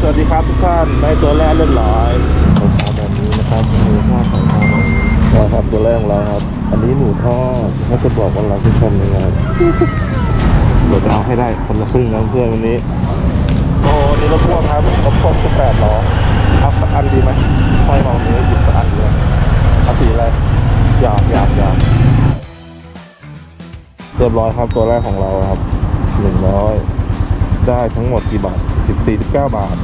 สวัสดีครับทุกท่านได้ตัวแรกเรียบร้อยไข่ทอดแบบนี้นะครับหมูทอดไข่ทอดนะครับตัวแรกของเราครับ อันนี้หมูทอดถ้าจะบอกว่าเราผู้ชมยังไงเดี๋ยวจะเอาให้ได้คนละครึ่งนะเพื่อนวันนี้โอ้นี่รถพ่วงครับรถพ่วงสิบแปดล้อเอาสักอันดีไหมใช่มาวันนี้หยิบสักอันเลยเอาสีอะไรอยากอยากอยากเรียบร้อยครับตัวแรกของเราครับหนึ่งร้อยได้ทั้งหมดกี่บาท สิบสี่สิบเก้าบาท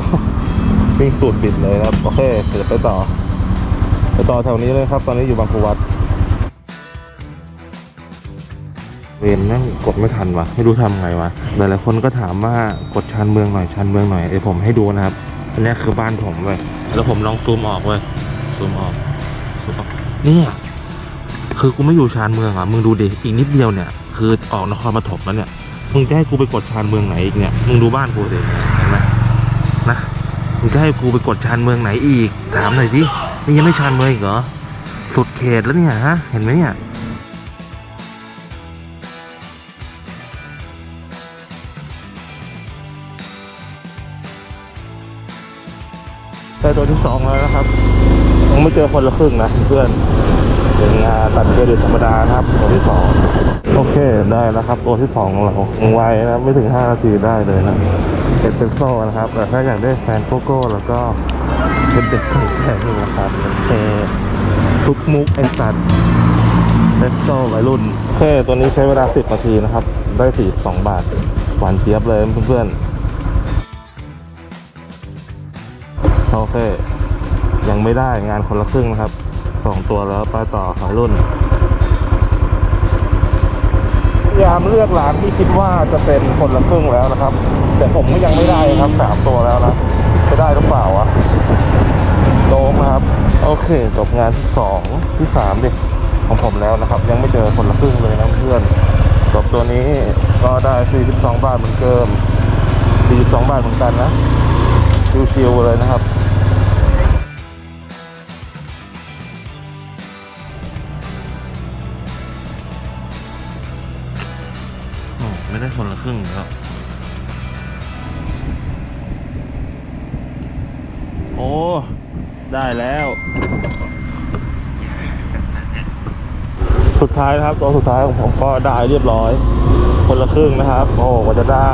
วิ่งสูตรปิดเลยครับ โอเคเดี๋ยวไปต่อ ไปต่อแถวนี้เลยครับ ตอนนี้อยู่บางครูวัดเวนนั่งกดไม่ทันวะไม่รู้ทำไงวะหลายๆคนก็ถามว่ากดชานเมืองหน่อยชานเมืองหน่อยเดี๋ยวผมให้ดูนะครับ อันนี้คือบ้านผมเลยแล้วผมลองซูมออกเว้ยซูมออกซูมออกเนี่ยคือกูไม่อยู่ชานเมืองอะมึงดูดิอีกนิดเดียวเนี่ย คือออกนครปฐมแล้วเนี่ย มึงจะให้กูไปกดชานเมืองไหนอีกเนี่ย มึงดูบ้านกูดิเห็นไหมนะ มึงจะให้กูไปกดชานเมืองไหนอีก ถามหน่อยดินี่ยังไม่ชานเมืองอีกเหรอ สุดเขตแล้วเนี่ยฮะ เห็นไหมเนี่ยได้ตัวที่สองแล้วนะครับ ยังไม่เจอคนละครึ่งนะเพื่อน เป็นงานตัดเครดิตธรรมดานะครับตัวที่สองโอเคได้แล้วครับ ตัวที่สองของเราไวนะไม่ถึงห้านาทีได้เลยนะเป็นเป็นโซ่นะครับแต่ถ้าอยากได้แฟนโกโก้แล้วก็เป็นเด็กไข่แข็งนะครับเป็นเททุกมุกไอสัตว์เอสโซ่วัยรุ่นโอเคตัวนี้ใช้เวลาสิบนาทีนะครับ ได้สี่สองบาทหวานเจี๊ยบเลยเพื่อนๆโอเค ยังไม่ได้งานคนละครึ่งนะครับ สองตัวแล้วไปต่อขายรุ่นพยายามเลือกร้านที่คิดว่าจะเป็นคนละครึ่งแล้วนะครับ แต่ผมก็ยังไม่ได้ครับสามตัวแล้วนะจะได้หรือเปล่าวะโลมนะครับ โอเคจบงานที่สองที่สามดิของผมแล้วนะครับ ยังไม่เจอคนละครึ่งเลยนะเพื่อนจบตัวนี้ก็ได้42บาทเหมือนเดิม42บาทเหมือนกันนะชิวๆเลยนะครับ ไม่ได้คนละครึ่งแล้ว โอ้ ได้แล้ว สุดท้ายนะครับตัวสุดท้ายของผมก็ได้เรียบร้อย คนละครึ่งนะครับ โอ้กว่าจะได้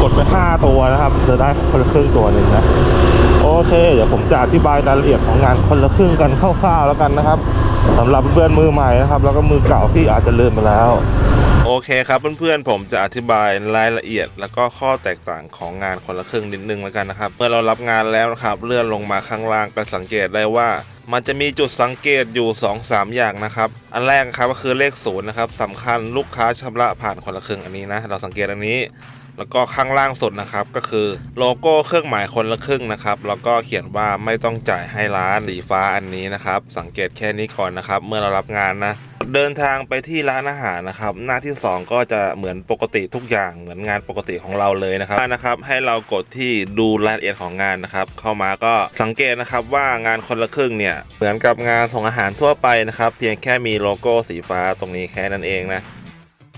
กดไปห้าตัวนะครับ จะได้คนละครึ่งตัวหนึ่งนะ โอเค เดี๋ยวผมจะอธิบายรายละเอียดของงานคนละครึ่งกันคร่าวๆแล้วกันนะครับสำหรับเพื่อนมือใหม่นะครับ แล้วก็มือเก่าที่อาจจะลืมไปแล้ว เคครับเพื่อนๆผมจะอธิบายรายละเอียด แล้วก็ข้อแตกต่างของงานคนละครึ่งนิดนึงแล้วกันนะครับ เมื่อเรารับงานแล้วนะครับเลื่อนลงมาข้างล่างก็สังเกตได้ว่ามันจะมีจุดสังเกตอยู่ 2-3 อย่างนะครับ อันแรกครับก็คือเลขศูนย์นะครับสำคัญลูกค้าชำระผ่านคนละครึ่งอันนี้นะ เราสังเกตอันนี้ แล้วก็ข้างล่างสุดนะครับ ก็คือโลโก้เครื่องหมายคนละครึ่งนะครับ แล้วก็เขียนว่าไม่ต้องจ่ายให้ร้านสีฟ้าอันนี้นะครับ สังเกตแค่นี้ก่อนนะครับ เมื่อเรารับงานนะ เดินทางไปที่ร้านอาหารนะครับ หน้าที่ 2 ก็จะเหมือนปกติทุกอย่างเหมือนงานปกติของเราเลยนะครับนะครับ ให้เรากดที่ดูรายละเอียดของงานนะครับ เข้ามาก็สังเกตนะครับว่างานคนละครึ่งเนี่ยเหมือนกับงานส่งอาหารทั่วไปนะครับ เพียงแค่มีโลโก้สีฟ้าตรงนี้แค่นั้นเองนะ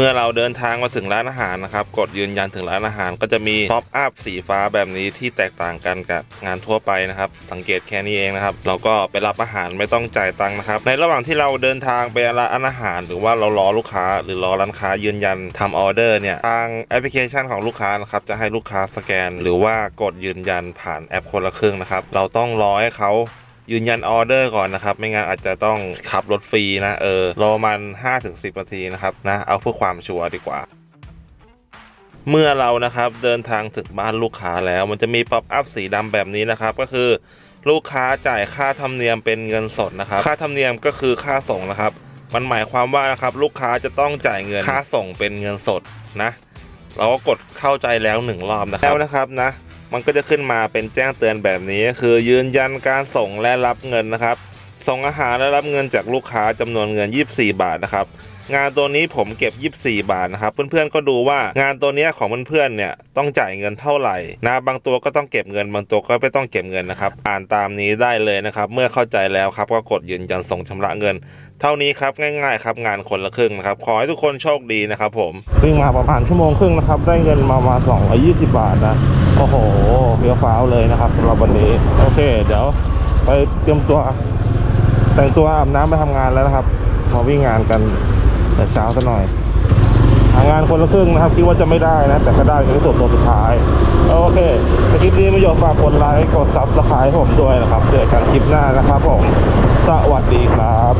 เมื่อเราเดินทางมาถึงร้านอาหารนะครับ กดยืนยันถึงร้านอาหาร ก็จะมีท็อปอัพสีฟ้าแบบนี้ที่แตกต่างกันกับงานทั่วไปนะครับ สังเกตแค่นี้เองนะครับ เราก็ไปรับอาหารไม่ต้องจ่ายตังค์นะครับ ในระหว่างที่เราเดินทางไปร้านอาหาร หรือว่าเรารอลูกค้า หรือรอร้านค้ายืนยันทำออเดอร์เนี่ยทางแอปพลิเคชันของลูกค้านะครับจะให้ลูกค้าสแกน หรือว่ากดยืนยันผ่านแอปคนละครึ่งนะครับ เราต้องรอให้เขา ยืนยันออเดอร์ก่อนนะครับ ไม่งั้นอาจจะต้องขับรถฟรีนะ เออรอมัน5-10นาทีนะครับนะ เอาเพื่อความชัวร์ดีกว่าเมื่อเรานะครับเดินทางถึงบ้านลูกค้าแล้ว มันจะมีป๊อปอัพสีดำแบบนี้นะครับ ก็คือลูกค้าจ่ายค่าธรรมเนียมเป็นเงินสดนะครับ ค่าธรรมเนียมก็คือค่าส่งนะครับ มันหมายความว่านะครับลูกค้าจะต้องจ่ายเงินค่าส่งเป็นเงินสดนะ เราก็กดเข้าใจแล้วหนึ่งรอบนะครับแล้วนะครับนะ มันก็จะขึ้นมาเป็นแจ้งเตือนแบบนี้ คือยืนยันการส่งและรับเงินนะครับ ส่งอาหารและรับเงินจากลูกค้าจำนวนเงิน 24 บาทนะครับงานตัวนี้ผมเก็บ 24 บาทนะครับ เพื่อนๆ ก็ดูว่างานตัวนี้ของเพื่อนๆ เนี่ยต้องจ่ายเงินเท่าไหร่นะ บางตัวก็ต้องเก็บเงิน บางตัวก็ไม่ต้องเก็บเงินนะครับ อ่านตามนี้ได้เลยนะครับ เมื่อเข้าใจแล้วครับก็กดยืนยันส่งชำระเงิน เท่านี้ครับง่ายๆครับงานคนละครึ่งนะครับ ขอให้ทุกคนโชคดีนะครับผมวิ่งมาประมาณชั่วโมงครึ่งนะครับ ได้เงินมามา220 บาทนะ โอ้โหเฟี้ยวฟ้าวเลยนะครับสำหรับวันนี้ โอเค เดี๋ยวไปเตรียมตัว แต่งตัวอาบน้ำไปทำงานแล้วนะครับมาวิ่งงานกันแต่เช้าซะหน่อยหางานคนละครึ่งนะครับคิดว่าจะไม่ได้นะ แต่ก็ได้ในที่สุดตัวสุดท้าย โอเคคลิปนี้ไม่ยอมฝากกดไลค์กดซับสไครต์ผมด้วยนะครับเจอกันคลิปหน้านะครับผมสวัสดีครับ